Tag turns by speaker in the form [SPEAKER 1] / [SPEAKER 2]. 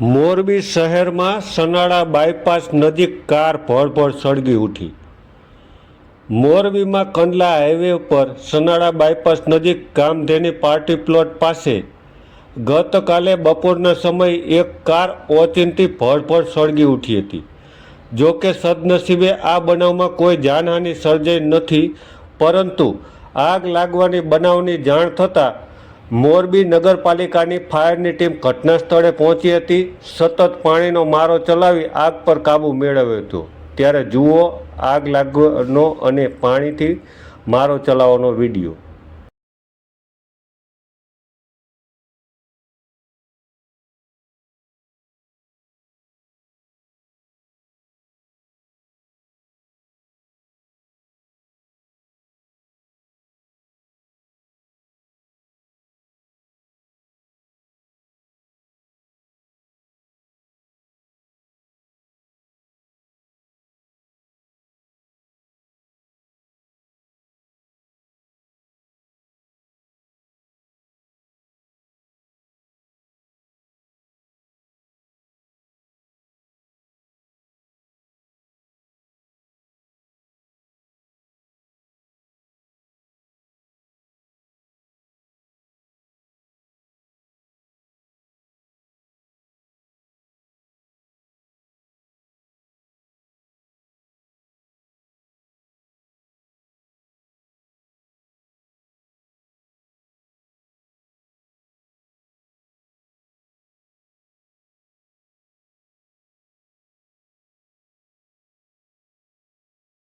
[SPEAKER 1] મોરબી શહેરમાં સનાળા બાયપાસ નજીક કાર ભળભળ સળગી ઉઠી. મોરબીમાં કંડલા હાઈવે પર સનાળા બાયપાસ નજીક કામધેની પાર્ટી પ્લોટ પાસે ગતકાલે બપોરના સમયે એક કાર ઓચિંતી ભળભળ સળગી ઉઠી હતી. જો કે સદનસીબે આ બનાવમાં કોઈ જાનહાનિ સર્જાઈ નથી, પરંતુ આગ લાગવાની બનાવની જાણ થતાં મોરબી નગરપાલિકાની ફાયરની ટીમ ઘટના સ્થળે પહોંચી હતી. સતત પાણીનો મારો ચલાવી આગ પર કાબૂ મેળવ્યો હતો. ત્યારે જુઓ, આગ લાગવાનો અને પાણીથી મારો ચલાવવાનો વીડિયો.